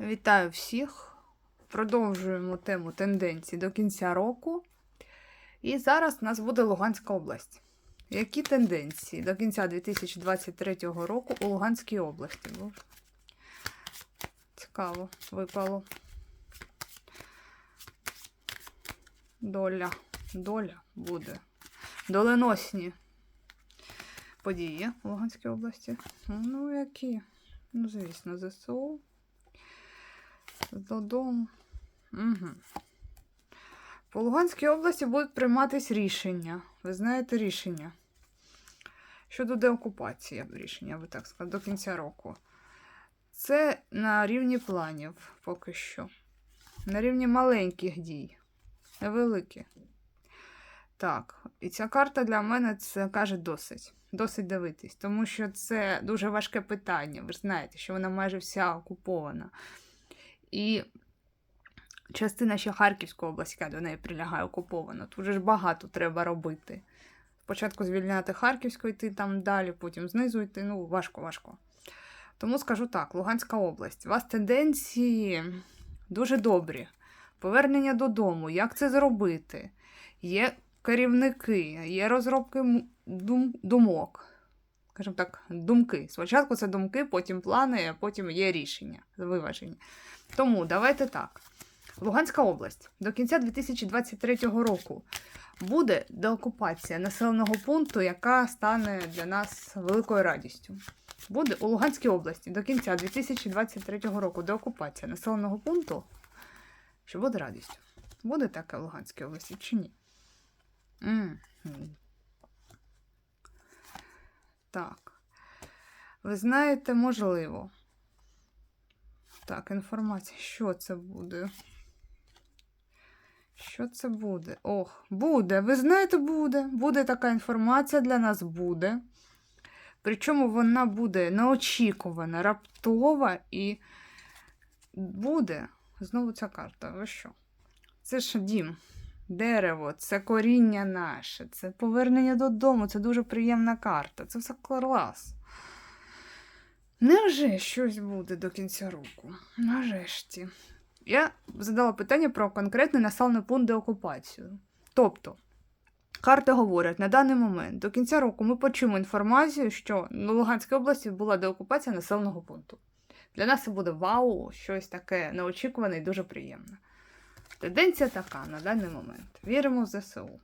Вітаю всіх! Продовжуємо тему тенденцій до кінця року. І зараз у нас буде Луганська область. Які тенденції до кінця 2023 року у Луганській області? Цікаво, випало. Доля. Доля буде. Доленосні події в Луганській області. Ну, які? Ну, звісно, ЗСУ. Додому. Угу. По Луганській області будуть прийматись рішення. Ви знаєте рішення. Щодо деокупації рішення, я би так сказала, до кінця року. Це на рівні планів поки що. На рівні маленьких дій. Невеликі. Так, і ця карта для мене це каже досить. Досить дивитись, тому що це дуже важке питання. Ви ж знаєте, що вона майже вся окупована. І частина ще Харківської області, яка до неї прилягає, окупована. Тут же ж багато треба робити. Спочатку звільняти Харківську, йти там далі, потім знизу йти. Ну, важко, важко. Тому скажу так: Луганська область. У вас тенденції дуже добрі. Повернення додому, як це зробити? Є керівники, є розробки думок. Скажімо так, думки. Спочатку це думки, потім плани, а потім є рішення, виважені. Тому давайте так. Луганська область до кінця 2023 року буде деокупація населеного пункту, яка стане для нас великою радістю. Буде у Луганській області до кінця 2023 року деокупація населеного пункту, що буде радістю. Буде таке в Луганській області чи ні? Мгм. Так. Ви знаєте, можливо. Так, інформація. Що це буде? Що це буде? Ох, буде. Ви знаєте, буде. Буде така інформація для нас буде. Причому вона буде неочікувана, раптова і буде. Знову ця карта. Ви що? Це ж дім, дерево, це коріння наше, це повернення додому, це дуже приємна карта. Це все клас. Невже щось буде до кінця року? Нарешті. Я задала питання про конкретний населений пункт деокупацію. Тобто, карти говорять, на даний момент до кінця року ми почуємо інформацію, що на Луганській області була деокупація населеного пункту. Для нас це буде вау, щось таке неочікуване і дуже приємне. Тенденція така на даний момент. Віримо в ЗСУ.